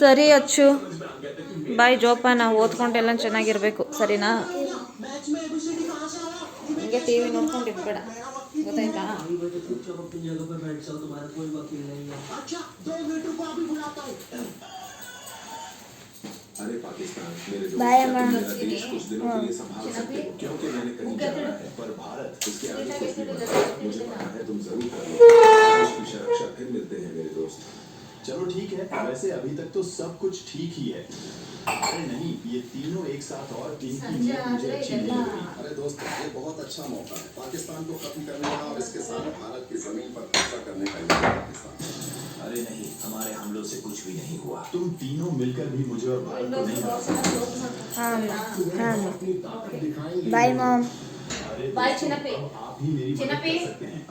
ಸರಿ ಅಚ್ಚು. ಬಾಯ್ ಜೋಪ ನಾವು ಓದ್ಕೊಂಡೆಲ್ಲ ಚೆನ್ನಾಗಿರ್ಬೇಕು. ಸರಿನಾ? ಹಿಂಗೆ ಟಿ ವಿ ನೋಡ್ಕೊಂಡು ಇರ್ಬೇಡ ಗೊತ್ತಾಯ್ತಾ? अरे पाकिस्तान मेरे दोस्त देश कुछ दिनों के लिए संभाल सकते हो क्योंकि मैंने कहीं जाना है पर भारत इसके आगे कुछ भी करो। मुझे पता है तुम ज़रूर कर लो देश की सुरक्षा फिर मिलते हैं मेरे दोस्त। चलो ठीक है वैसे अभी तक तो सब कुछ ठीक ही है। अरे नहीं ये तीनों एक साथ और टीम की नीयत मुझे अच्छी नहीं लग। रही अरे दोस्त ये बहुत अच्छा मौका है। पाकिस्तान को खत्म करने का और इसके साथ भारत की ज़मीन पर कब्जा करने का ये पाकिस्तान। अरे नहीं हमारे हमलों से कुछ भी नहीं हुआ। तुम तीनों मिलकर भी मुझे और भारत को नहीं हाँ हाँ बाय मॉम बाय चिनापे चिनापे ही मेरी चिनपे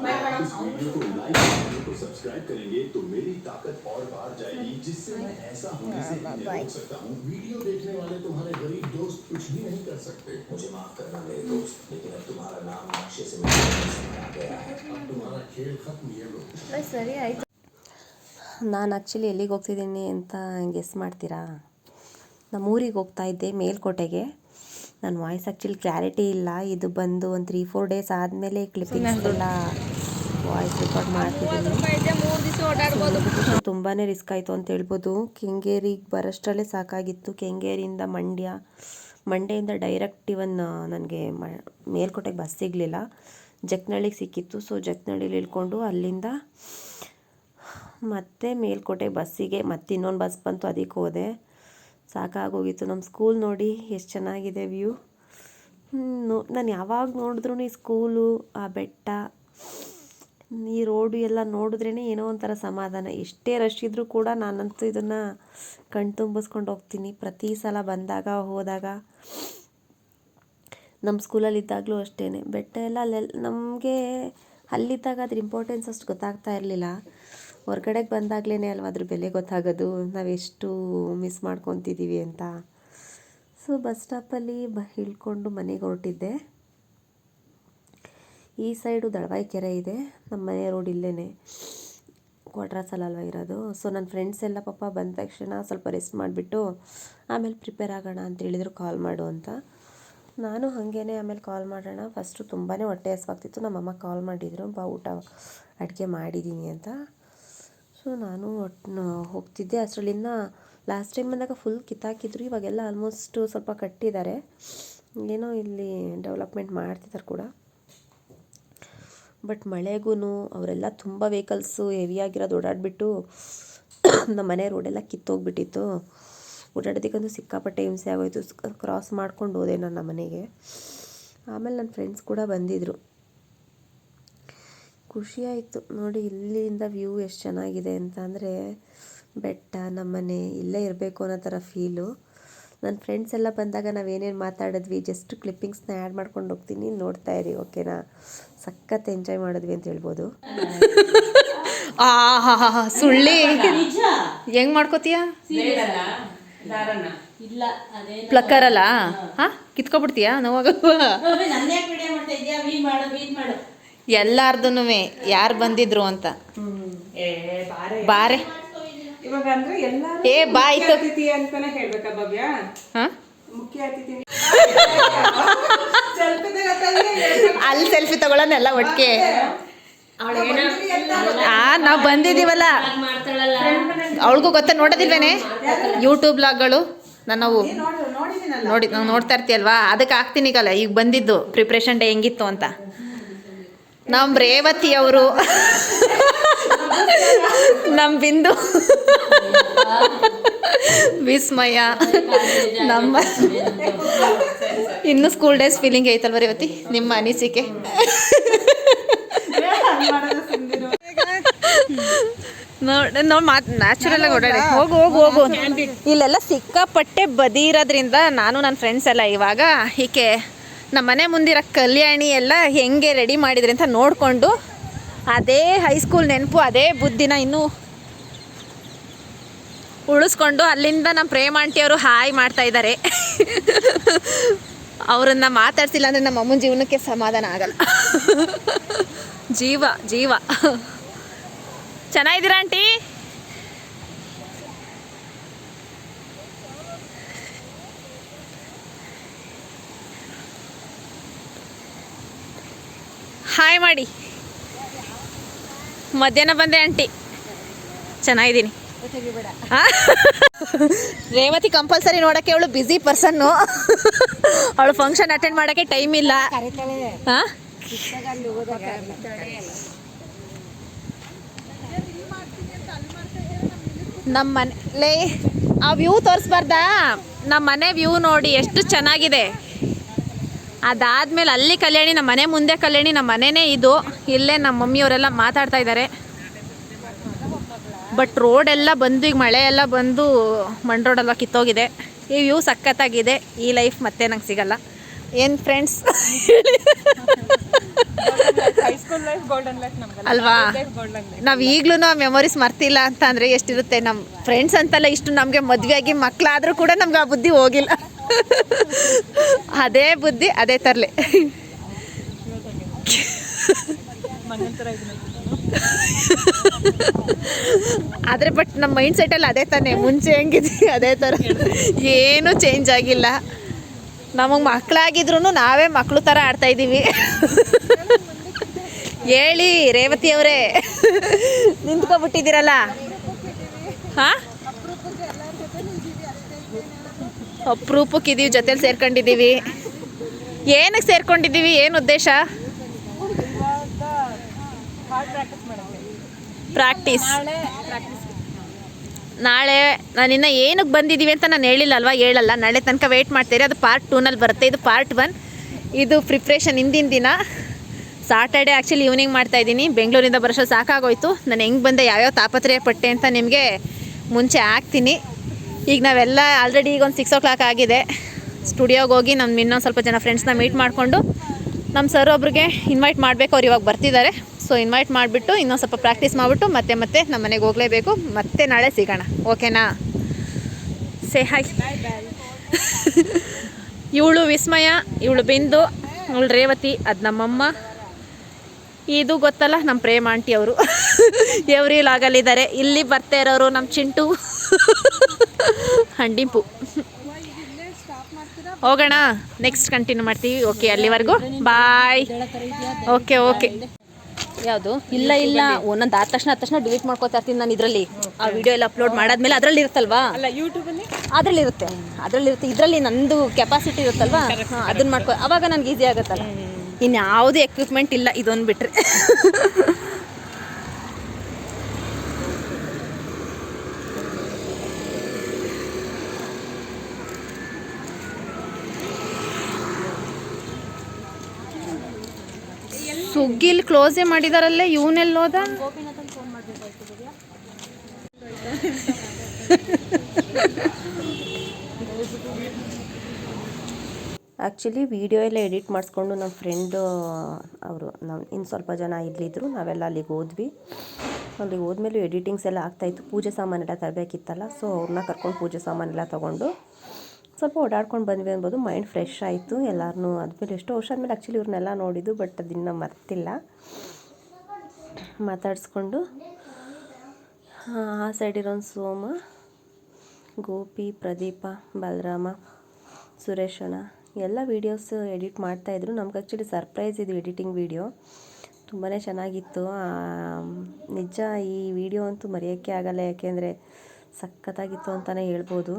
मैं इस वीडियो को लाइक करने को सब्सक्राइब करेंगे तो मेरी ताकत और बाहर जाएगी जिससे मैं ऐसा होने से नहीं रोक सकता हूँ। वीडियो देखने वाले तुम्हारे गरीब दोस्त कुछ भी नहीं कर सकते। मुझे माफ़ करना मेरे दोस्त लेकिन अब तुम्हारा नाम नक्शे से मेरे आ गया है। अब तुम्हारा खेल खत्म ये लोग ನಾನು ಆ್ಯಕ್ಚುಲಿ ಎಲ್ಲಿಗೆ ಹೋಗ್ತಿದ್ದೀನಿ ಅಂತ ಗೆಸ್ ಮಾಡ್ತೀರಾ? ನಮ್ಮ ಊರಿಗೆ ಹೋಗ್ತಾ ಇದ್ದೆ ಮೇಲ್ಕೋಟೆಗೆ. ನನ್ನ ವಾಯ್ಸ್ ಆ್ಯಕ್ಚುಲಿ ಕ್ಲಾರಿಟಿ ಇಲ್ಲ. ಇದು ಬಂದು ಒಂದು ತ್ರೀ ಫೋರ್ ಡೇಸ್ ಆದಮೇಲೆ ಕ್ಲಿಪ್ಪಿಂಗ್ ಎಲ್ಲ ವಾಯ್ಸ್ ರೆಕಾರ್ಡ್ ಮಾಡ್ತಿದ್ದೀನಿ. ತುಂಬಾ ರಿಸ್ಕ್ ಆಯಿತು ಅಂತ ಹೇಳ್ಬೋದು. ಕೆಂಗೇರಿಗೆ ಬರೋಷ್ಟರಲ್ಲೇ ಸಾಕಾಗಿತ್ತು. ಕೆಂಗೇರಿಯಿಂದ ಮಂಡ್ಯ ಮಂಡ್ಯದಿಂದ ಡೈರೆಕ್ಟ್ ಇವನ್ ನನಗೆ ಮ ಮೇಲ್ಕೋಟೆಗೆ ಬಸ್ ಸಿಗಲಿಲ್ಲ. ಜಕ್ನಳ್ಳಿಗೆ ಸಿಕ್ಕಿತ್ತು. ಸೊ ಜಕ್ನಳ್ಳಿಲಿ ಇಳ್ಕೊಂಡು ಅಲ್ಲಿಂದ ಮತ್ತೆ ಮೇಲ್ಕೋಟೆ ಬಸ್ಸಿಗೆ ಮತ್ತೆ ಇನ್ನೊಂದು ಬಸ್ ಬಂತು ಅದಕ್ಕೆ ಹೋದೆ. ಸಾಕಾಗೋಗಿತ್ತು. ನಮ್ಮ ಸ್ಕೂಲ್ ನೋಡಿ ಎಷ್ಟು ಚೆನ್ನಾಗಿದೆ ವ್ಯೂ ನಾನು ಯಾವಾಗ ನೋಡಿದ್ರೂ ಈ ಸ್ಕೂಲು ಆ ಬೆಟ್ಟ, ಈ ರೋಡು ಎಲ್ಲ ನೋಡಿದ್ರೇ ಏನೋ ಒಂಥರ ಸಮಾಧಾನ. ಎಷ್ಟೇ ರಶ್ ಇದ್ದರೂ ಕೂಡ ನಾನಂತೂ ಇದನ್ನು ಕಣ್ತುಂಬಿಸ್ಕೊಂಡು ಹೋಗ್ತೀನಿ. ಪ್ರತಿ ಸಲ ಬಂದಾಗ, ಹೋದಾಗ. ನಮ್ಮ ಸ್ಕೂಲಲ್ಲಿ ಇದ್ದಾಗಲೂ ಅಷ್ಟೇ ಬೆಟ್ಟ ಎಲ್ಲ ಅಲ್ಲೆಲ್ಲ ನಮಗೆ ಅಲ್ಲಿದ್ದಾಗ ಅದ್ರ ಇಂಪಾರ್ಟೆನ್ಸ್ ಅಷ್ಟು ಗೊತ್ತಾಗ್ತಾ ಇರಲಿಲ್ಲ. ಹೊರ್ಗಡೆಗೆ ಬಂದಾಗಲೇ ಅಲ್ವಾ ಅದ್ರ ಬೆಲೆ ಗೊತ್ತಾಗೋದು? ನಾವೆಷ್ಟು ಮಿಸ್ ಮಾಡ್ಕೊತಿದ್ದೀವಿ ಅಂತ. ಸೊ ಬಸ್ ಸ್ಟಾಪಲ್ಲಿ ಬ ಇಳ್ಕೊಂಡು ಮನೆಗೆ ಹೊರಟಿದ್ದೆ. ಈ ಸೈಡು ದಳವಾಯಿ ಕೆರೆ ಇದೆ. ನಮ್ಮ ಮನೆ ರೋಡ್ ಇಲ್ಲೇ ಕ್ವಾಟ್ರಾಸಲ್ಲಿ ಅಲ್ವಾ ಇರೋದು. ಸೊ ನನ್ನ ಫ್ರೆಂಡ್ಸ್ ಎಲ್ಲ ಪಾಪ ಬಂದ ತಕ್ಷಣ ಸ್ವಲ್ಪ ರೆಸ್ಟ್ ಮಾಡಿಬಿಟ್ಟು ಆಮೇಲೆ ಪ್ರಿಪೇರ್ ಆಗೋಣ ಅಂತ ಹೇಳಿದ್ರು ಕಾಲ್ ಮಾಡು ಅಂತ. ನಾನು ಹಾಗೇನೆ ಆಮೇಲೆ ಕಾಲ್ ಮಾಡೋಣ. ಫಸ್ಟು ತುಂಬಾ ಹೊಟ್ಟೆ ಹಸ್ವಾಗ್ತಿತ್ತು. ನಮ್ಮಮ್ಮ ಕಾಲ್ ಮಾಡಿದರು. ಬಾ ಊಟ ಅಡುಗೆ ಮಾಡಿದ್ದೀನಿ ಅಂತ. ಸೊ ನಾನು ಒಟ್ಟು ಹೋಗ್ತಿದ್ದೆ. ಅಷ್ಟರಲ್ಲಿಂದ ಲಾಸ್ಟ್ ಟೈಮ್ ಬಂದಾಗ ಫುಲ್ ಕಿತ್ತಾಕಿದ್ರು. ಇವಾಗೆಲ್ಲ ಆಲ್ಮೋಸ್ಟ್ ಸ್ವಲ್ಪ ಕಟ್ಟಿದ್ದಾರೆ. ಏನೋ ಇಲ್ಲಿ ಡೆವಲಪ್ಮೆಂಟ್ ಮಾಡ್ತಿದ್ದಾರೆ ಕೂಡ. ಬಟ್ ಮಳೆಗೂ ಅವರೆಲ್ಲ ತುಂಬ ವೆಹಿಕಲ್ಸು ಹೆವಿಯಾಗಿರೋದು ಓಡಾಡಿಬಿಟ್ಟು ನಮ್ಮ ಮನೆ ರೋಡೆಲ್ಲ ಕಿತ್ತೋಗ್ಬಿಟ್ಟಿತ್ತು. ಓಡಾಡೋದಕ್ಕಂತೂ ಸಿಕ್ಕಾಪಟ್ಟೆ ಹಿಂಸೆ ಆಗೋಯ್ತು. ಕ್ರಾಸ್ ಮಾಡ್ಕೊಂಡು ಹೋದೆ ನನ್ನ ಮನೆಗೆ. ಆಮೇಲೆ ನನ್ನ ಫ್ರೆಂಡ್ಸ್ ಕೂಡ ಬಂದಿದ್ದರು ಖುಷಿ ಆಯಿತು ನೋಡಿ ಇಲ್ಲಿಂದ ವ್ಯೂ ಎಷ್ಟು ಚೆನ್ನಾಗಿದೆ ಅಂತ ಅಂದರೆ ಬೆಟ್ಟ ನಮ್ಮನೆ ಇಲ್ಲೇ ಇರಬೇಕು ಅನ್ನೋ ಥರ ಫೀಲು ನನ್ನ ಫ್ರೆಂಡ್ಸ್ ಎಲ್ಲ ಬಂದಾಗ ನಾವೇನೇನು ಮಾತಾಡಿದ್ವಿ ಜಸ್ಟ್ ಕ್ಲಿಪ್ಪಿಂಗ್ಸ್ನ ಆ್ಯಡ್ ಮಾಡ್ಕೊಂಡು ಹೋಗ್ತೀನಿ ನೋಡ್ತಾ ಇರಿ ಓಕೆನಾ ಸಖತ್ ಎಂಜಾಯ್ ಮಾಡಿದ್ವಿ ಅಂತ ಹೇಳ್ಬೋದು. ಆ ಸುಳ್ಳಿ. ಹೆಂಗ್ ಮಾಡ್ಕೋತೀಯ? ಇಲ್ಲ ಅಲ್ಲ ಪ್ಲಕ್ಕರಲ್ಲ? ಹಾ ಕಿತ್ಕೊಬಿಡ್ತೀಯಾ? ನೋವಾಗ ನನ್ನ ಯಾಕೆ ವಿಡಿಯೋ ಮಾಡ್ತಾ ಇದೀಯಾ ವೀ ಮಾಡು ವೀ ಮಾಡು ಎಲ್ಲಾರ್ದು ಯಾರು ಬಂದಿದ್ರು ಅಂತ ಬಾರೆ. ಇವಾಗ ಅಂದ್ರೆ ಎಲ್ಲಾರು ಏ ಬಾ ಆಯ್ತು ಅತಿಥಿ ಅಂತಾನೆ ಹೇಳ್ಬೇಕಾ ಭವ್ಯ? ಹಾ? ಮುಖ್ಯ ಅತಿಥಿ ಸೆಲ್ಫಿ ತಗೋತಾಯಿದ್ರೆ ಅಲ್ಲಿ ಸೆಲ್ಫಿ ತಗೊಳ್ಳೋನೆಲ್ಲ ಒಟ್ಟಿಗೆ ಆ ನಾವು ಬಂದಿದ್ದೀವಲ್ಲ. ಮಾಡ್ತಾಳಲ್ಲ. ಅವಳಿಗೂ ನೋಡದಿಲ್ವೇನೆ? ನೋಡೋದಿಲ್ವೇನೆ ಯೂಟ್ಯೂಬ್ ಬ್ಲಾಗ್ಗಳು ನಾವು ನೋಡು ನೋಡಿದ್ದೀನಲ್ಲ. ನೋಡಿ ನಾವು ನೋಡ್ತಾ ಇರ್ತೀಯಲ್ವಾ? ಅದಕ್ಕೆ ಆಗ್ತೀನಿ ಈಗ ಬಂದಿದ್ದು ಪ್ರಿಪ್ರೇಷನ್ ಡೇ ಹೆಂಗಿತ್ತು ಅಂತ. ನಮ್ಮ ರೇವತಿ ಅವರು. ನಮ್ಮ ಬಿಂದು. ವಿಸ್ಮಯ. ನಮ್ಮ ಇನ್ನು ಸ್ಕೂಲ್ ಡೇಸ್ ಫೀಲಿಂಗ್ ಐತಲ್ವ ರೇವತಿ? ನಿಮ್ಮ ಅನಿಸಿಕೆ? ನೋಡಿ ಮಾತು ನ್ಯಾಚುರಲ್ ಆಗಿ ಓಡಾಡಿ. ಹೋಗು ಹೋಗು ಹೋಗು. ಇಲ್ಲೆಲ್ಲ ಸಿಕ್ಕಾಪಟ್ಟೆ ಬದಿ ಇರೋದ್ರಿಂದ ನಾನು ನನ್ನ ಫ್ರೆಂಡ್ಸ್ ಎಲ್ಲ ಇವಾಗ ಹೀಗೆ ನಮ್ಮ ಮನೆ ಮುಂದಿರೋ ಕಲ್ಯಾಣಿ ಎಲ್ಲ ಹೆಂಗೆ ರೆಡಿ ಮಾಡಿದ್ರಿ ಅಂತ ನೋಡಿಕೊಂಡು ಅದೇ ಹೈಸ್ಕೂಲ್ ನೆನಪು, ಅದೇ ಬುದ್ಧಿನ ಇನ್ನೂ ಉಳಿಸ್ಕೊಂಡು ಅಲ್ಲಿಂದ ನಮ್ಮ ಪ್ರೇಮ ಆಂಟಿಯವರು ಹಾಯ್ ಮಾಡ್ತಾ ಇದ್ದಾರೆ. ಅವರನ್ನ ಮಾತಾಡ್ಸಿಲ್ಲ ಅಂದರೆ ನಮ್ಮ ಅಮ್ಮನ ಜೀವನಕ್ಕೆ ಸಮಾಧಾನ ಆಗಲ್ಲ. ಜೀವ ಜೀವ. ಚೆನ್ನಾಗಿದ್ದೀರಾ ಆಂಟಿ? ಹಾಯ್ ಮಾಡಿ. ಮಧ್ಯಾಹ್ನ ಬಂದೆ ಆಂಟಿ. ಚೆನ್ನಾಗಿದ್ದೀನಿ? ರೇವತಿ ಕಂಪಲ್ಸರಿ ನೋಡಕ್ಕೆ ಅವಳು ಬ್ಯುಸಿ ಪರ್ಸನ್ನು ಅವಳು ಫಂಕ್ಷನ್ ಅಟೆಂಡ್ ಮಾಡೋಕ್ಕೆ ಟೈಮ್ ಇಲ್ಲ. ನಮ್ಮ ಮನೆ ಆ ವ್ಯೂ ತೋರಿಸ್ಬಾರ್ದಾ? ನಮ್ಮ ಮನೆ ವ್ಯೂ ನೋಡಿ ಎಷ್ಟು ಚೆನ್ನಾಗಿದೆ. ಅದಾದ್ಮೇಲೆ ಅಲ್ಲಿ ಕಲ್ಯಾಣಿ ನಮ್ಮ ಮನೆ ಮುಂದೆ ಕಲ್ಯಾಣಿ ನಮ್ಮ ಮನೆನೇ ಇದು. ಇಲ್ಲೇ ನಮ್ಮ ಮಮ್ಮಿಯವರೆಲ್ಲ ಮಾತಾಡ್ತಾ ಇದ್ದಾರೆ. ಬಟ್ ರೋಡ್ ಎಲ್ಲ ಬಂದು ಈಗ ಮಳೆ ಎಲ್ಲ ಬಂದು ಮಣ್ ರೋಡೆಲ್ಲ ಕಿತ್ತೋಗಿದೆ. ಈ ವ್ಯೂ ಸಖತ್ತಾಗಿದೆ. ಈ ಲೈಫ್ ಮತ್ತೆ ನಂಗೆ ಸಿಗಲ್ಲ. ಏನು ಫ್ರೆಂಡ್ಸ್ ಅಲ್ವಾ? ನಾವು ಈಗಲೂ ಮೆಮೊರೀಸ್ ಮರ್ತಿಲ್ಲ ಅಂತ ಅಂದರೆ ಎಷ್ಟಿರುತ್ತೆ ನಮ್ಮ ಫ್ರೆಂಡ್ಸ್ ಅಂತಲ್ಲ ಇಷ್ಟು ನಮಗೆ ಮದುವೆ ಆಗಿ ಮಕ್ಕಳಾದರೂ ಕೂಡ ನಮ್ಗೆ ಆ ಬುದ್ಧಿ ಹೋಗಿಲ್ಲ. ಅದೇ ಬುದ್ಧಿ, ಅದೇ ತರಲೆ. ಆದರೆ ಬಟ್ ನಮ್ಮ ಮೈಂಡ್ ಸೆಟ್ಟಲ್ಲಿ ಅದೇ ತಾನೇ, ಮುಂಚೆ ಹೆಂಗಿದ್ವಿ ಅದೇ ಥರ ಏನೂ ಚೇಂಜ್ ಆಗಿಲ್ಲ. ನಮಗೆ ಮಕ್ಕಳಾಗಿದ್ರು ನಾವೇ ಮಕ್ಕಳು ಥರ ಆಡ್ತಾ ಇದ್ದೀವಿ. ಹೇಳಿ, ರೇವತಿ ಅವರೇ. ನಿಂತ್ಕೊಬಿಟ್ಟಿದ್ದೀರಲ್ಲ ಹಾ? ಅಪ್ರೂಪಕ್ಕೆ ಇದೀವಿ, ಜೊತೆಲಿ ಸೇರ್ಕೊಂಡಿದ್ದೀವಿ ಏನಕ್ಕೆ ಸೇರ್ಕೊಂಡಿದ್ದೀವಿ ಏನು ಉದ್ದೇಶ? ಪ್ರಾಕ್ಟೀಸ್ ನಾಳೆ ನಾನು ಇನ್ನು ಏನಕ್ಕೆ ಬಂದಿದ್ದೀವಿ ಅಂತ ನಾನು ಹೇಳಿಲ್ಲ ಅಲ್ವಾ, ಹೇಳಲ್ಲ. ನಾಳೆ ತನಕ ವೆಯ್ಟ್ ಮಾಡ್ತೀರಿ. ಅದು ಪಾರ್ಟ್ ಟೂನಲ್ಲಿ ಬರುತ್ತೆ. ಇದು ಪಾರ್ಟ್ ಒನ್ ಇದು ಪ್ರಿಪ್ರೇಷನ್ ಹಿಂದಿನ ದಿನ. ಸಾಟರ್ಡೆ ಆ್ಯಕ್ಚುಲಿ ಈವ್ನಿಂಗ್ ಮಾಡ್ತಾ ಇದ್ದೀನಿ. ಬೆಂಗಳೂರಿಂದ ಬರೋಷ್ಟು ಸಾಕಾಗೋಯ್ತು. ನಾನು ಹೆಂಗೆ ಬಂದೆ, ಯಾವ್ಯಾವ ತಾಪತ್ರಯ ಪಟ್ಟೆ ಅಂತ ನಿಮಗೆ ಮುಂಚೆ ಹಾಕ್ತೀನಿ. ಈಗ ನಾವೆಲ್ಲ ಆಲ್ರೆಡಿ ಈಗ ಒಂದು ಸಿಕ್ಸ್ ಓ ಕ್ಲಾಕ್ ಆಗಿದೆ ಸ್ಟುಡಿಯೋಗೆ ಹೋಗಿ ನಮ್ಮ ಇನ್ನೊಂದು ಸ್ವಲ್ಪ ಜನ ಫ್ರೆಂಡ್ಸ್ನ ಮೀಟ್ ಮಾಡಿಕೊಂಡು ನಮ್ಮ ಸರ್ ಒಬ್ರಿಗೆ ಇನ್ವೈಟ್ ಮಾಡಬೇಕು. ಅವ್ರು ಇವಾಗ ಬರ್ತಿದ್ದಾರೆ. ಸೊ ಇನ್ವೈಟ್ ಮಾಡಿಬಿಟ್ಟು ಇನ್ನೊಂದು ಸ್ವಲ್ಪ ಪ್ರಾಕ್ಟೀಸ್ ಮಾಡಿಬಿಟ್ಟು ಮತ್ತೆ ಮತ್ತೆ ನಮ್ಮ ಮನೆಗೆ ಹೋಗಲೇಬೇಕು. ಮತ್ತೆ ನಾಳೆ ಸಿಗೋಣ. ಓಕೆನಾ ಸೇ ಹಾಯ್ ಇವಳು ವಿಸ್ಮಯ, ಇವಳು ಬಿಂದು, ಇವಳು ರೇವತಿ, ಅದು ನಮ್ಮಮ್ಮ. ಇದು ಗೊತ್ತಲ್ಲ ನಮ್ಮ ಪ್ರೇಮ ಆಂಟಿ ಅವರು. ಎವ್ರಿ ಲಾಗಲ್ಲಿದ್ದಾರೆ ಇಲ್ಲಿ ಬರ್ತಾ ಇರೋರು ನಮ್ಮ ಚಿಂಟು. ಹಂಡಿಂಪು. ಹೋಗೋಣ. ನೆಕ್ಸ್ಟ್ ಕಂಟಿನ್ಯೂ ಮಾಡ್ತೀವಿ. ಓಕೆ ಅಲ್ಲಿವರೆಗೂ. ಬಾಯ್ ಓಕೆ ಓಕೆ ಯಾವುದು? ಇಲ್ಲ ಇಲ್ಲ. ಒಂದೊಂದು ಆದ ತಕ್ಷಣ ಆದ ತಕ್ಷಣ ಡಿಲೀಟ್ ಮಾಡ್ಕೋತಾ ಇರ್ತೀನಿ ನಾನು ಇದರಲ್ಲಿ. ಆ ವಿಡಿಯೋ ಎಲ್ಲ ಅಪ್ಲೋಡ್ ಮಾಡಾದ್ಮೇಲೆ ಅದರಲ್ಲಿ ಇರುತ್ತಲ್ವಾ? ಅದ್ರಲ್ಲಿ ಇರುತ್ತೆ. ಅದರಲ್ಲಿ ಇರುತ್ತೆ. ಇದರಲ್ಲಿ ನಂದು ಕೆಪಾಸಿಟಿ ಇರುತ್ತಲ್ವಾ? ಹಾಂ ಅದನ್ನ ಮಾಡ್ಕೊ ಅವಾಗ ನನಗೆ ಈಸಿ ಆಗುತ್ತಲ್ಲ. ಇನ್ಯಾವುದೇ ಎಕ್ವಿಪ್ಮೆಂಟ್ ಇಲ್ಲ ಇದೊಂದು ಬಿಟ್ರೆ. ಸುಗ್ಗಿಲ್ ಕ್ಲೋಸೇ ಮಾಡಿದಾರಲ್ಲೇ ಇವನೆಲ್ಲೋದ ಆ್ಯಕ್ಚುಲಿ ವೀಡಿಯೋ ಎಲ್ಲ ಎಡಿಟ್ ಮಾಡಿಸ್ಕೊಂಡು ನಮ್ಮ ಫ್ರೆಂಡು ಅವರು ನಮ್ಮ ಇನ್ನು ಸ್ವಲ್ಪ ಜನ ಇಲ್ಲಿದ್ದರು ನಾವೆಲ್ಲ ಅಲ್ಲಿಗೆ ಹೋದ್ವಿ. ಅಲ್ಲಿಗೆ ಹೋದ್ಮೇಲೆ ಎಡಿಟಿಂಗ್ಸ್ ಎಲ್ಲ ಆಗ್ತಾಯಿತ್ತು ಪೂಜೆ ಸಾಮಾನೆಲ್ಲ ತರಬೇಕಿತ್ತಲ್ಲ ಸೊ ಅವ್ರನ್ನ ಕರ್ಕೊಂಡು ಪೂಜೆ ಸಾಮಾನೆಲ್ಲ ತೊಗೊಂಡು ಸ್ವಲ್ಪ ಓಡಾಡ್ಕೊಂಡು ಬಂದ್ವಿ ಅನ್ಬೋದು ಮೈಂಡ್ ಫ್ರೆಶ್ ಆಯಿತು ಎಲ್ಲರೂ ಆದಮೇಲೆ ಎಷ್ಟೋ ವರ್ಷ ಆದಮೇಲೆ ಆ್ಯಕ್ಚುಲಿ ಇವ್ರನ್ನೆಲ್ಲ ನೋಡಿದ್ದು ಬಟ್ ಅದನ್ನು ಮರ್ತಿಲ್ಲ. ಮಾತಾಡಿಸ್ಕೊಂಡು ಆ ಸೈಡ್ ಇರೋನು ಸೋಮ, ಗೋಪಿ, ಪ್ರದೀಪ, ಬಲರಾಮ ಸುರೇಶಣ್ಣ ಎಲ್ಲ ವೀಡಿಯೋಸ್ ಎಡಿಟ್ ಮಾಡ್ತಾಯಿದ್ರು ನಮ್ಗೆ ಆ್ಯಕ್ಚುಲಿ ಸರ್ಪ್ರೈಸ್ ಇದು ಎಡಿಟಿಂಗ್ ವೀಡಿಯೋ ತುಂಬಾ ಚೆನ್ನಾಗಿತ್ತು. ನಿಜ ಈ ವಿಡಿಯೋ ಅಂತೂ ಮರೆಯೋಕ್ಕೆ ಆಗಲ್ಲ, ಯಾಕೆಂದರೆ ಸಖತ್ತಾಗಿತ್ತು ಅಂತಲೇ ಹೇಳ್ಬೋದು.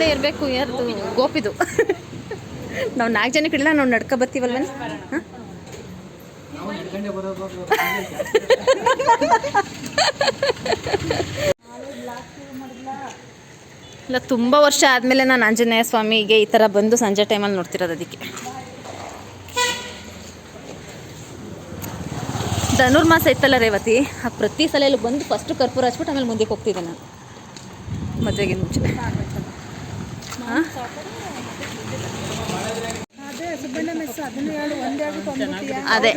ಇವಂದೇ ಇರಬೇಕು ಯಾರ್ದು? ಗೋಪಿದು. ನಾವು ನಾಲ್ಕು ಜನಕ್ಕೆ ಇಡಲ್ಲ ನಾವು ನಡ್ಕೊ ಬರ್ತೀವಲ್ವ? ಇಲ್ಲ, ತುಂಬ ವರ್ಷ ಆದಮೇಲೆ ನಾನು ಆಂಜನೇಯ ಸ್ವಾಮಿಗೆ ಈ ಥರ ಬಂದು ಸಂಜೆ ಟೈಮಲ್ಲಿ ನೋಡ್ತಿರೋದು ಅದಕ್ಕೆ. ಧನುರ್ಮಾಸ ಇತ್ತಲ್ಲ ರೇವತಿ, ಆ ಪ್ರತಿ ಸಲ ಬಂದು ಫಸ್ಟು ಕರ್ಪೂರ ಹಚ್ಬಿಟ್ಟು ಆಮೇಲೆ ಮುಂದಕ್ಕೆ ಹೋಗ್ತಿದ್ದೆ ನಾನು. ಮದುವೆಗೆ ಮುಂಚೆ. ಅದೇ.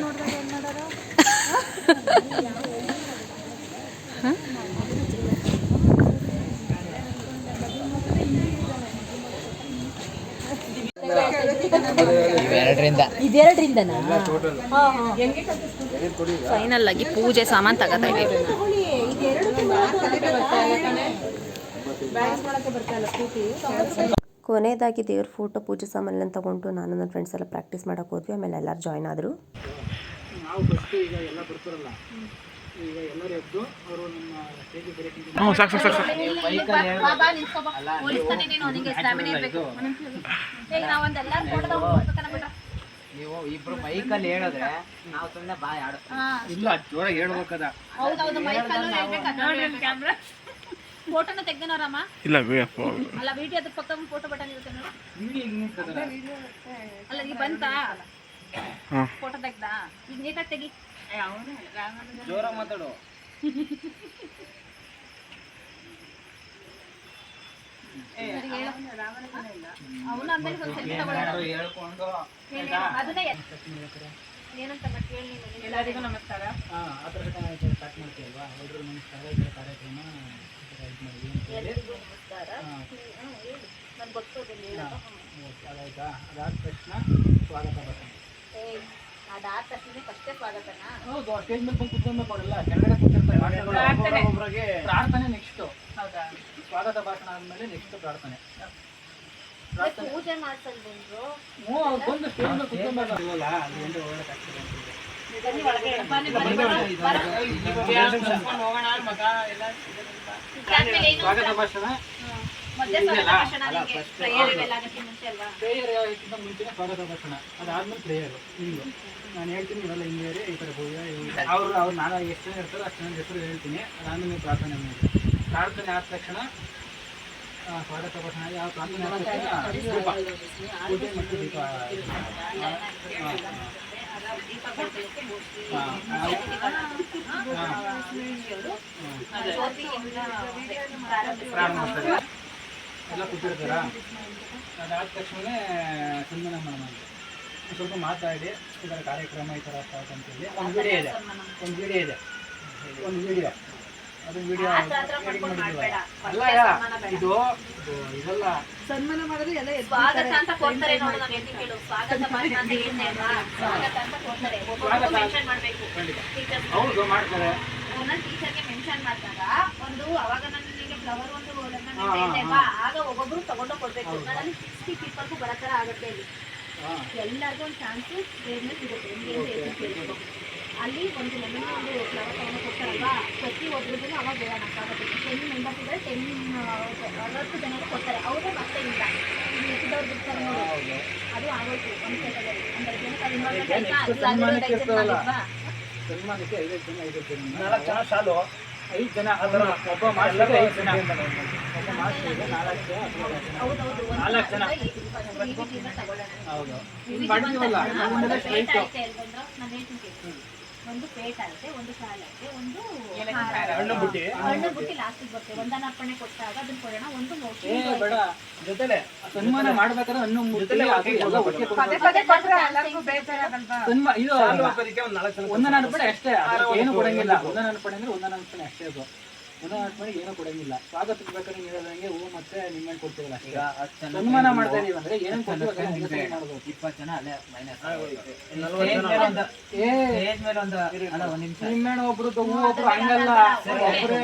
ಇದೆರಡರಿಂದನಾ? ಫೈನಲ್ ಆಗಿ ಪೂಜೆ ಸಾಮಾನು ತಗೋತಾ ಇದೀವಿ ಕೊನೆಯದಾಗಿ ದೇವ್ರ ಫೋಟೋ ಪೂಜೆ ಸಾಮಾನೆಲ್ಲ ತಗೊಂಡು ನಾನು ನನ್ನ ಫ್ರೆಂಡ್ಸ್ ಎಲ್ಲ ಪ್ರಾಕ್ಟೀಸ್ ಮಾಡೋಕೆ ಹೋದ್ವಿ ಆಮೇಲೆ ಎಲ್ಲರೂ ಜಾಯ್ನ್ ಆದರು. ನಾವು ಫಸ್ಟ್ ಈಗ ಎಲ್ಲ ಬರ್ತಾರಲ್ಲ ಈಗ ಎಲ್ಲರೂ ಎದ್ದು ಅವರು ನಮ್ಮ ಸ್ಟೇಜ್ ಬರೋಕ್ಕಿಂತ ನೀವು ಇಬ್ರು ಮೈಕಲ್ಲಿ ಹೇಳಿದ್ರೆ ನಾವು ಸುಮ್ಮನೆ ಬಾಯ್ ಆಡ್ತೀವಿ ಇಲ್ಲ ಜೋರಾಗಿ ಹೇಳ್ಬೇಕದ. ಫೋಟೋನ ತೆಗ್ದನವ್ರಮ್ಮ ಇಲ್ಲ ಅಲ್ಲ ವಿಡಿಯೋ ಅದ್ರ ಪಕ್ಕ ಫೋಟೋ ಬಟನ್ ಇರುತ್ತೆ ನೋಡು. ಅಲ್ಲ ಈಗ ಬಂತಾ? ಫೋಟೋ ತೆಗ್ದಾ? ಈಗ ನೀಟಾಗಿ ತೆಗಿ. ಜೋರಾಗಿ ಮಾತಾಡು. ಅವನು ಆಮೇಲೆ ಸ್ವಲ್ಪ ಸೆಲ್ಫಿ ತಗೊಳ್ಳೋಣ ಹೇಳ್ಕೊಂಡು ಅದನ್ನ ಎಲ್ಲರಿಗೂ ನಮಸ್ಕಾರ. ಹಾಂ ಆ ಥರ ಸ್ಟಾರ್ಟ್ ಮಾಡ್ತೀವಲ್ವಾ? ಎಲ್ಲರೂ ನಮಸ್ಕಾರ ಕಾರ್ಯಕ್ರಮ. ಅದಾಯ್ತಾ? ಅದಾದ ತಕ್ಷಣ ಸ್ವಾಗತ ಬರ್ತದೆ ಏಯ್, ಅದಾದ ತಕ್ಷಣ ಫಸ್ಟೇ ಸ್ವಾಗತನಾ? ಹೌದು ಸ್ಟೇಜ್ ಮೇಲೆ ಬಂದು ಕುತ್ಕೊಬೇಕು ಅವರೆಲ್ಲ ಕೆಳಗಡೆ ಕೂತಿರ್ತಾರೆ ಒಬ್ಬೊಬ್ಬರಿಗೆ ಪ್ರಾರ್ಥನೆ ನೆಕ್ಸ್ಟು. ಹೌದಾ? ಸ್ವಾಗತ ಭಾಷಣ ಆದಮೇಲೆ ನೆಕ್ಸ್ಟ್ ಪ್ರಾರ್ಥನೆ. ಪೂಜೆ ಮಾಡ್ಸಲ್ ಬಂದ್ರು ಸ್ವಾಗತ ಭಾಷಣ? ಅದಾದ್ಮೇಲೆ ಪ್ರೇಯರ್ ಯಾವಕ್ಕಿಂತ ಮುಂಚೆನೇ ಸ್ವಾಗತ ಭಾಷಣ. ಅದಾದ್ಮೇಲೆ ಪ್ರೇಯರು ಹಿಂಗೆ. ನಾನು ಹೇಳ್ತೀನಿ ಇವೆಲ್ಲ ಹಿಂಗೆ ಇರಿ, ಈ ತರ ಹೋಗಿ ಅವ್ರು ಅವ್ರು ನಾನು ಎಷ್ಟು ಜನ ಇರ್ತಾರೋ ಅಷ್ಟು ಜನ ಹೆಸರು ಹೇಳ್ತೀನಿ. ಅದಾದ್ಮೇಲೆ ಪ್ರಾರ್ಥನೆ ಮಾಡಿ ಪ್ರಾರ್ಥನೆ ಆದ ತಕ್ಷಣ ಸ್ವಾಗತ ಭಾಷಣ ಯಾವ ಪೂಜೆ ಮತ್ತು ದೀಪ. ಪ್ರಾರಂಭ ಮಾಡ್ತಾರೆ ಎಲ್ಲ ಕೂತಿರ್ತಾರ ಅದಾದ ತಕ್ಷಣ ಸನ್ಮಾನ ಮಾಡೋಣ ಸ್ವಲ್ಪ ಮಾತಾಡಿ ಈ ಥರ ಕಾರ್ಯಕ್ರಮ ಈ ಥರ ಅಂತೇಳಿ ಒಂದು ವಿಡಿಯೋ ಇದೆ ಒಂದು ವಿಡಿಯೋ ಇದೆ ಒಂದು ವಿಡಿಯೋ ಅದು ವಿಡಿಯೋ ಅಲ್ಲ ಇದು ಇದಲ್ಲ ಸನ್ಮಾನ ಮಾಡಿದ್ರೆ ಎಲ್ಲ ಇದು ಇದಲ್ಲ ಸ್ವಾಗತ ಅಂತ ಕೊಡ್ತಾರೆ ನೋಡು ನಾನು ಎಲ್ಲಿ ಕೇಳು. ಸ್ವಾಗತ ಅಂತ? ಸ್ವಾಗತ ಕೊಡ್ತಾರೆ. ಮೆನ್ಷನ್ ಮಾಡ್ಬೇಕು. ಹೌದು ಮಾಡ್ತಾರೆ. ಒಂದೊಂದು ಟೀಚರ್ಗೆ ಮೆನ್ಷನ್ ಮಾಡಿದಾಗ ಒಂದು ಅವಾಗ ನಾನು ನಿಮಗೆ ಫ್ಲವರ್ ಒಂದು ಹಾ, ಆಗ ಒಬ್ಬೊಬ್ರು ತಗೊಂಡು ಕೊಡ್ಬೇಕು. ನಾನು ಸಿಕ್ಸ್ಟಿ ಪೀಪಲ್ಗೂ ಬರೋ ಥರ ಆಗುತ್ತೆ ಇಲ್ಲಿ. ಹಾಂ. ಎಲ್ಲರಿಗೂ ಒಂದು ಚಾನ್ಸು ಸ್ಟೇಜ್ನಲ್ಲಿ ಸಿಗುತ್ತೆ. ನಿಮಗೆ. ಅಲ್ಲಿ ಒಂದು ನಮಗೆ ಒಂದು ಫ್ಲವರ್ ತಗೊಂಡು ಕೊಡ್ತಾರಲ್ವಾ? ಪ್ರತಿ ಒಬ್ಬರಿಗೂ ಅವಾಗ ಹೇಳೋಕ್ಕಾಗುತ್ತೆ ಟೆನ್ ಮೆಂಬರ್ಸ್ ಇದ್ದರೆ ಟೆನ್ ಅರವತ್ತು ಜನರು ಕೊಡ್ತಾರೆ. ಅವರು ಮತ್ತೆ ಇಲ್ಲ. ಈಗ ಮಿಕ್ಕಿದವ್ರು ಬಿಡ್ತಾರೆ ನೋಡಿ. ಅದು ಆಗೋಯ್ತು ಒಂದು ಸೆಟದಲ್ಲಿ ಅಂದರೆ ಜನಕ್ಕೆ ಸನ್ಮಾನಕ್ಕೆ ಐದು ಐದೈದು ಜನ ಐದೈದು ಜನ. ನಾಲ್ಕು ಜನ ಶಾಲು ಐದು ಜನ ಅದರ ಒಬ್ಬ ಮಾಸ್ಟರ್ಗೆ ಐದು ಜನ. ಒಬ್ಬ ನಾಲ್ಕು ಜನ ಐದು ನಾಲ್ಕು ಜನ. ಹೌದು. ಮಾಡಿದ್ವಲ್ಲ ಸ್ಟ್ರೈಟ್ ಒಂದು ಪೇಟ ಐತೆ ಒಂದು ಸಾಲಕ್ಕೆ ಐತೆ ಒಂದು ಹಣ್ಣು ಬುಟ್ಟಿ. ಹಣ್ಣು ಬುಟ್ಟಿ ಲಾಸ್ಟಿಗೆ ಬರ್ತೇವೆ ಒಂದನ್ನ ಅರ್ಪಣೆ ಕೊಟ್ಟಾಗ ಅದನ್ನ ಕೊಡೋಣ ಒಂದು ಬೇಡ. ಜೊತೆಲೆ ಸನ್ಮಾನ ಮಾಡ್ಬೇಕಾದ್ರೆ ಹಣ್ಣು ಒಟ್ಟಿಗೆ ಪದೇ. ಪದೇ ಕೊಟ್ರೆ ಎಲ್ಲರಿಗೂ ಬೇಜಾರಾಗಲ್ವಾ? ಸನ್ಮಾ ಇದು ಒಂದನ ಅರ್ಪಣೆ ಅಷ್ಟೇ. ಏನು ಕೊಡಂಗಿಲ್ಲ. ಒಂದನ ಅರ್ಪಣೆ ಅಂದ್ರೆ ಒಂದನ ಅರ್ಪಣೆ ಅಷ್ಟೇ ಅದು. ಅರ್ಪಣೆ ಏನು ಕೊಡಂಗಿಲ್ಲ. ಸ್ವಾಗತಕ್ಕೆ ಬೇಕಾದ್ರೆ ನೀವು ಹೇಳ್ದಂಗೆ ಹೂ ಮತ್ತೆ ನಿಮ್ಮನ್ನು ಕೊಡ್ತೀವಲ್ಲ ಅಷ್ಟೇ. ಸನ್ಮಾನ ಮಾಡ್ತಾ ಇದೀವಿ ಅಂದ್ರೆ ಏನೇನು ಕೊಡ್ತೀವಿ ಮಾಡ್ಬೋದು. ಇಪ್ಪತ್ತು ಜನ ಅಲ್ಲೇ ಮೈನಸ್ ಏ ಸ್ಟೇಜ್ ಮೇಲೆ ಒಂದು ಅಲ್ಲ ಒಂದ್ ನಿಮಿಷ. ನಿಮ್ಮೇಣ ಒಬ್ರು ಹೂ ಒಬ್ರು ಹಂಗಲ್ಲ. ಒಬ್ರು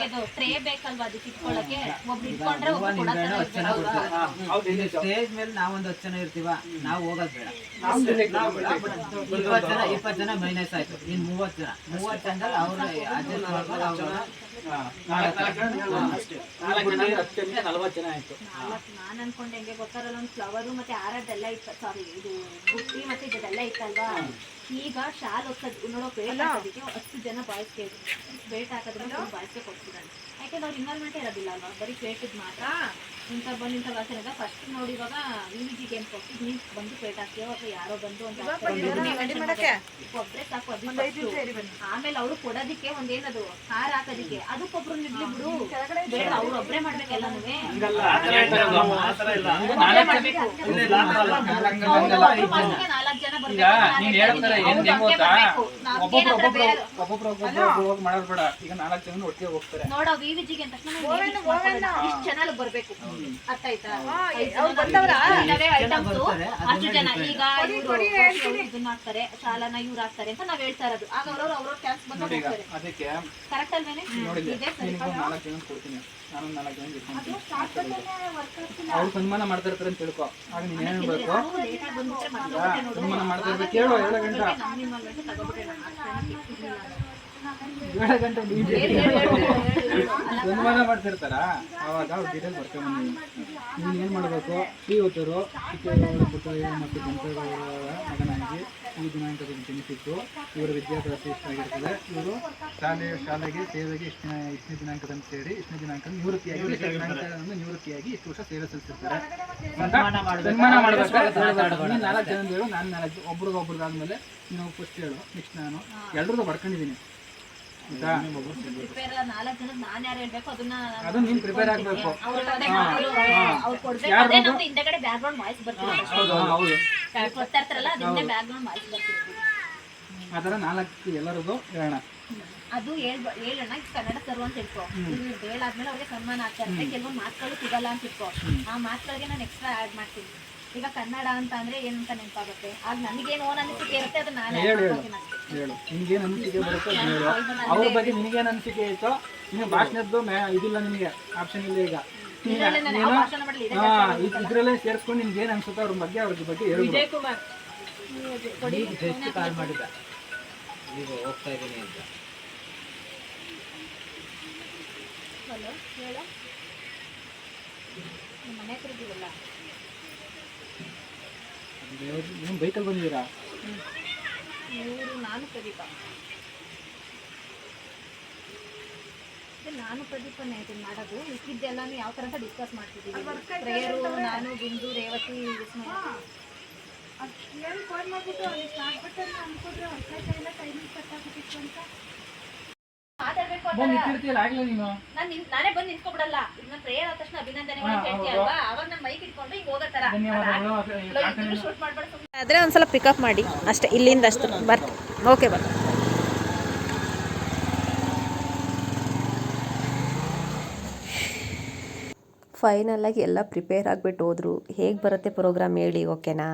ಅದು ಟ್ರೇ ಬೇಕಲ್ವಾ ಅದಕ್ಕೆ ಒಬ್ರು ಇಟ್ಕೊಂಡ್ರೆ ಒಬ್ರು ಜನ ಸ್ಟೇಜ್ ಮೇಲೆ ನಾವೊಂದು ಹತ್ತು ಜನ ಇರ್ತೀವ? ನಾವು ಹೋಗೋದ್ ಬೇಡ. ನಾವು direct ನಾವು ಇಪ್ಪತ್ತು ಜನ ಇಪ್ಪತ್ತು ಜನ ಮೈನಸ್ ಆಯ್ತು. ಇನ್ ಮೂವತ್ತು ಜನ. ಮೂವತ್ತು ಜನದಲ್ಲಿ ಅವ್ರ 아들 나라 받아오나? ನಾನು ಅನ್ಕೊಂಡೆ ಹೆಂಗೆ ಗೊತ್ತಾರಲ್ಲ ಒಂದು ಫ್ಲವರು ಮತ್ತೆ ಆರದೆಲ್ಲ ಇತ್ತು ಸಾರಿ ಇದು ಬುಟ್ಟಿ ಮತ್ತೆ ಇದೆಲ್ಲ ಇತ್ತಲ್ವಾ? ಈಗ ಶಾಲ್ ಹೊಸದ್ ನೋಡೋ ಬೇಟ್ ಹಾಕೋದಕ್ಕೆ ಹತ್ತು ಜನ ಬಾಯ್ಸ್ಗೆ ಪೇಟ್ ಹಾಕೋದ್ರಿಂದ ಬಾಯ್ಸ್ಗೆ ಕೊಡ್ತಿದ್ದಾರೆ ಯಾಕೆಂದ್ರೆ ಅವ್ರು ಇನ್ವಾಲ್ವ್ಮೆಂಟ್ ಇರೋದಿಲ್ಲ ಅಲ್ವಾ? ಬರೀ ಪೇಟಿದ್ ಮಾತ್ರ ಇಂಥ ಬಂದು ಇಂಥ ವಾಸನೆಗ ಫಸ್ಟ್ ನೋಡಿ ಇವಾಗ ವಿ ವಿ ಜಿ ಗೇಮ್ ಕೊಟ್ಟು ನೀವು ಬಂದು ಪೇಟ್ ಹಾಕ್ತೀವೋ ಅಥವಾ ಯಾರೋ ಬಂದು ಅಂತ ಒಬ್ಬರೇ ಸಾಕು ಅದು ಆಮೇಲೆ ಅವರು ಕೊಡೋದಿಕ್ಕೆ ಒಂದೇನದು ಹಾರ ಹಾಕೋದಿಕ್ಕೆ. ಅದಕ್ಕೊಬ್ರು ನಿಡ್ಲಿ ಬಿಡು. ಬೇಡ ಅವ್ರು ಒಬ್ರೇ ಮಾಡ್ಬೇಕೆಲ್ಲನೂ ಹಂಗಲ್ಲ ಆ ಈಗ ನೀನ್ ಹೇಳ್ತಾರ ಏನ್ ಹೆಂಗ್ ಗೊತ್ತಾ? ಒಬ್ಬೊಬ್ರು ಒಬ್ಬೊಬ್ರು ಒಬ್ಬೊಬ್ರು ಒಬ್ಬೊಬ್ರು ಹೋಗಿ ಮಾಡೋದು ಬೇಡ. ಈಗ ನಾಲ್ಕು ಜನ ಒಟ್ಟಿಗೆ ಹೋಗ್ತಾರೆ. ನೋಡೋ ಅಂತ. ಇಷ್ಟು ಬರ್ಬೇಕು. ಅರ್ಥ ಆಯ್ತಾ? ಅಷ್ಟು ಜನ. ಈಗ ಇದನ್ನ ಹಾಕ್ತಾರೆ ಶಾಲಾನ ಇವ್ರು ಹಾಕ್ತಾರೆ ಅಂತ ನಾವ್ ಹೇಳ್ತಾ ಇರೋದು. ಆಗ ಅವ್ರವ್ರು ಅವ್ರವ್ರ ಕ್ಯಾನ್ಸ್ ಬಂದು ನೋಡಿ ಅದಕ್ಕೆ ಕರೆಕ್ಟ್ ಅಲ್ವೇನೆ? ನೋಡಿದ್ದೆ. ಇದೆ ಸರಿ. ನಾಲ್ಕು ಜನ ಕೊಡ್ತೀನಿ. ನಾನು ನಾಲ್ಕು ಜನ ಅವ್ರು ಸನ್ಮಾನ ಮಾಡ್ತಾ ಇರ್ತಾರೆ ಅಂತ ತಿಳ್ಕೊ. ಆಗ ನೀನು ಏನು. ಸನ್ಮಾನ ಮಾಡ್ತಾ ಇರ್ಬೇಕು ಕೇಳು ಏಳು ಗಂಟೆ. ಏಳು ಗಂಟೆ ಸನ್ಮಾನ ಮಾಡ್ತಿರ್ತಾರ? ಅವಾಗ ಅವ್ರ ಡೀಟೇಲ್ ಬರ್ಕೊಂಬಂದಿದ್ದೀನಿ ನೀನು ಏನು ಮಾಡಬೇಕು? ಶ್ರೀಯುತರು ಮತ್ತು ಕೆಂಪೇಗೌಡರ ಮಗನಾಗಿ ಈ ದಿನಾಂಕದ ಜನಿಸಿದ್ದು ಇವರ ವಿದ್ಯಾಭ್ಯಾಸ ಇಷ್ಟಾಗಿರ್ತದೆ ಇವರು ಶಾಲೆ ಶಾಲೆಗೆ ಸೇವೆಗೆ ಇಷ್ಟನೇ ಇಷ್ಟನೇ ದಿನಾಂಕದಂತ ಸೇರಿ ಇಷ್ಟನೇ ದಿನಾಂಕ ನಿವೃತ್ತಿಯಾಗಿ ಇಷ್ಟನೇ ನಿವೃತ್ತಿಯಾಗಿ ಇಷ್ಟು ವರ್ಷ ಸೇವೆ ಸಲ್ಲಿಸಿರ್ತಾರೆ. ಸನ್ಮಾನ ಮಾಡ್ಬೇಕು. ನೀನು ನಾಲ್ಕು ಜನ ಹೇಳು ನಾನು ನಾಲ್ಕು ಒಬ್ರಿಗೆ ಒಬ್ರದ್ದಾದ್ಮೇಲೆ ನೀವು ಫಸ್ಟ್ ಹೇಳು. ನೆಕ್ಸ್ಟ್ ನಾನು. ಎಲ್ಲರದ್ದು ಬರ್ಕೊಂಡಿದ್ದೀನಿ ಆಯ್ತಾ? Prepare ನಾಲ್ಕು ಜನ ನಾನ್ ಯಾರು ಹೇಳ್ಬೇಕು? ಅದನ್ನ ನಾನು ಅದು ನೀನು ಪ್ರಿಪೇರ್ ಆಗಬೇಕು. ಹೌದು. ಕೊಡ್ತಾ ಇರ್ತಾರಲ್ಲ ಅದಿಂದೆ ಬ್ಯಾಕ್ ಗ್ರೌಂಡ್ ವಾಯ್ಸ್ ಬರ್ತಿರೋದು. ಆ ಥರ ನಾಲ್ಕು ಎಲ್ಲರದು ಹೇಳೋಣ ಅದು ಹೇಳ್ ಹೇಳೋಣ ಕನ್ನಡ ಸರ್ವ ಅಂತ ಇಟ್ಕೋ. ಹೇಳಾದ್ಮೇಲೆ ಅವ್ರಿಗೆ ಸನ್ಮಾನ ಆಗ್ತಾ ಇರುತ್ತೆ ಕೆಲವೊಂದು ಮಾತುಗಳು ಸಿಗಲ್ಲ ಅಂತ ಇಟ್ಕೋ. ಆ ಮಾತುಗಳಿಗೆ ನಾನು ಎಕ್ಸ್ಟ್ರಾ ಆ್ಯಡ್ ಮಾಡ್ತೀನಿ. ಈಗ ಕನ್ನಡ ಅಂತ ಅಂದ್ರೆ ಏನಂತ ನೆನಪಾಗುತ್ತೆ? ಆಗ ನನಗೇನು ಓನ್ ಅನಿಸಿಕೆ ಇರುತ್ತೆ ಅದು ನಾನು ಹೇಳು ಹೇಳು ಅನಿಸಿಕೆ ಬರುತ್ತೋ ಹೇಳು. ಅವ್ರ ಬಗ್ಗೆ ನಿನಗೇನು ಅನಿಸಿಕೆ ಐತೋ ನಿಮ್ಗೆ ಭಾಷಣದ್ದು ಮೇ ಇದಿಲ್ಲ ನಿಮಗೆ ಆಪ್ಷನ್ ಇಲ್ಲ ಈಗ. ಇದ್ರಲ್ಲಿ ಸೇರಿಸ್ಕೊಂಡು ನಿನ್ಗೆ ಏನ್ ಅನ್ಸುತ್ತೆ ಅವ್ರ ಬಗ್ಗೆ ಅವ್ರ ಬಗ್ಗೆ ಹೇಳು ವಿಜಯ್ ಕುಮಾರ್ ಈಗ ಜಸ್ಟ್ ಕಾಲ್ ಮಾಡಿದ. ಈಗ ಹೋಗ್ತಾ ಇದ್ದೀನಿ ಅಂತ. ಹಲೋ ಹೇಳ. ನಿಮ್ಮ ಮನೆ ಹತ್ರ ಬೈಕಲ್ಲಿ ಬಂದಿದ್ದೀರಾ? ಇವರು ನಾನು ಪ್ರದೀಪ ಅದೇ ನಾನು ಪ್ರದೀಪನೇ ಇದನ್ನ ಮಾಡೋದು. ಇಕ್ಕಿದ್ದೆಲ್ಲಾನು ಯಾವ ಥರ ಅಂತ ಡಿಸ್ಕಸ್ ಮಾಡ್ತಿದ್ದೀವಿ ಪ್ರೇಯರು ನಾನು ಬಿಂದು ರೇವತಿ ಫೋನ್ ಮಾಡ್ಬಿಟ್ಟು ಅನ್ಕೊಂಡ್ರೆ ಹೊಸ ಟೈಮಿಂಗ್ ಕಟ್ಟಾಗ್ಬಿಟ್ಟಿತ್ತು ಅಂತ. ಮಾತಾಡ್ಬೇಕು. ನೀನು? ನಾನ್ ನಾನೇ ಬಂದು ನಿಂತ್ಕೊಬಿಡಲ್ಲ. ಪ್ರೇಯರ್ ಆದ ತಕ್ಷಣ ಅಭಿನಂದನೆಗಳು ಅಂತ ಹೇಳ್ತೀಯ ಅಲ್ವಾ? ಅವಾಗ ನಾನು ಮೈಕ್ ಇಟ್ಕೊಂಡು ಈಗ ಹೋಗೋ ಥರ. ಆದರೆ ಪ್ರಾರ್ಥನೆ ಶೂಟ್ ಮಾಡ್ಬಾರ್ದು ಆದ್ರೆ ಒಂದ್ಸಲ ಪಿಕಪ್ ಮಾಡಿ. ಅಷ್ಟೇ ಇಲ್ಲಿಂದ ಅಷ್ಟು. ಬರ್ತೀನಿ. ಓಕೆ ಬರ್ ಫೈನಲಾಗಿ ಎಲ್ಲ ಪ್ರಿಪೇರ್ ಆಗಿಬಿಟ್ಟು ಹೋದರು. ಹೇಗೆ ಬರುತ್ತೆ ಪ್ರೋಗ್ರಾಮ್ ಹೇಳಿ ಓಕೆನಾ